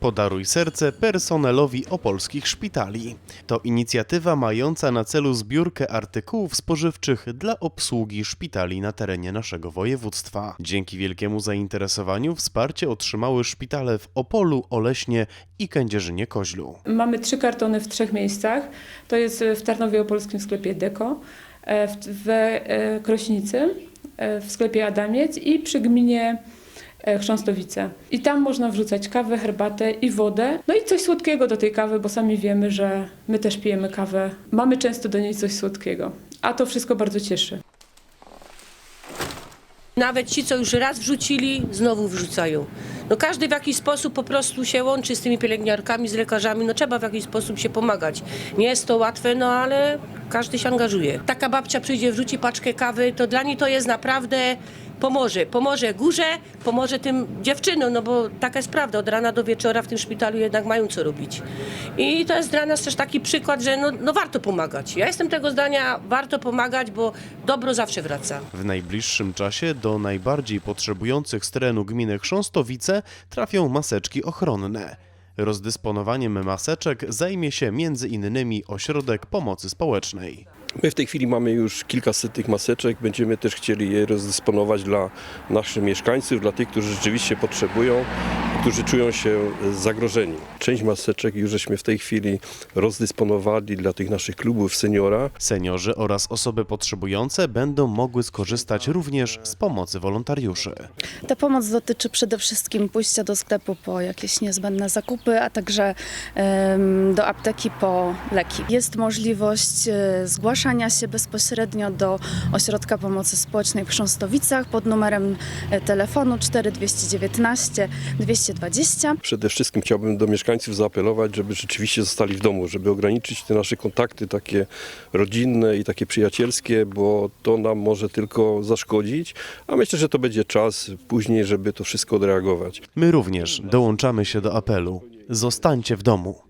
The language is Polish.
Podaruj serce personelowi opolskich szpitali. To inicjatywa mająca na celu zbiórkę artykułów spożywczych dla obsługi szpitali na terenie naszego województwa. Dzięki wielkiemu zainteresowaniu wsparcie otrzymały szpitale w Opolu, Oleśnie i Kędzierzynie-Koźlu. Mamy trzy kartony w trzech miejscach. To jest w Tarnowie Opolskim sklepie Deko, e, w, e, Krośnicy, e, w sklepie Adamiec i przy gminie Chrząstowice. I tam można wrzucać kawę, herbatę i wodę. No i coś słodkiego do tej kawy, bo sami wiemy, że my też pijemy kawę. Mamy często do niej coś słodkiego. A to wszystko bardzo cieszy. Nawet ci, co już raz wrzucili, znowu wrzucają. No każdy w jakiś sposób po prostu się łączy z tymi pielęgniarkami, z lekarzami. No trzeba w jakiś sposób się pomagać. Nie jest to łatwe, no ale każdy się angażuje. Taka babcia przyjdzie, wrzuci paczkę kawy, to dla niej to jest naprawdę pomoże. Pomoże górze, pomoże tym dziewczynom, no bo taka jest prawda. Od rana do wieczora w tym szpitalu jednak mają co robić. I to jest dla nas też taki przykład, że no, no warto pomagać. Ja jestem tego zdania, warto pomagać, bo dobro zawsze wraca. W najbliższym czasie do najbardziej potrzebujących z terenu gminy Chrząstowice trafią maseczki ochronne. Rozdysponowaniem maseczek zajmie się m.in. Ośrodek Pomocy Społecznej. My w tej chwili mamy już kilkaset tych maseczek. Będziemy też chcieli je rozdysponować dla naszych mieszkańców, dla tych, którzy rzeczywiście potrzebują, którzy czują się zagrożeni. Część maseczek już żeśmy w tej chwili rozdysponowali dla tych naszych klubów seniora. Seniorzy oraz osoby potrzebujące będą mogły skorzystać również z pomocy wolontariuszy. Ta pomoc dotyczy przede wszystkim pójścia do sklepu po jakieś niezbędne zakupy, a także em, do apteki po leki. Jest możliwość e, zgłaszania się bezpośrednio do Ośrodka Pomocy Społecznej w Chrząstowicach pod numerem e, telefonu 4219 220. Przede wszystkim chciałbym do mieszkańców zaapelować, żeby rzeczywiście zostali w domu, żeby ograniczyć te nasze kontakty takie rodzinne i takie przyjacielskie, bo to nam może tylko zaszkodzić, a myślę, że to będzie czas później, żeby to wszystko odreagować. My również dołączamy się do apelu. Zostańcie w domu.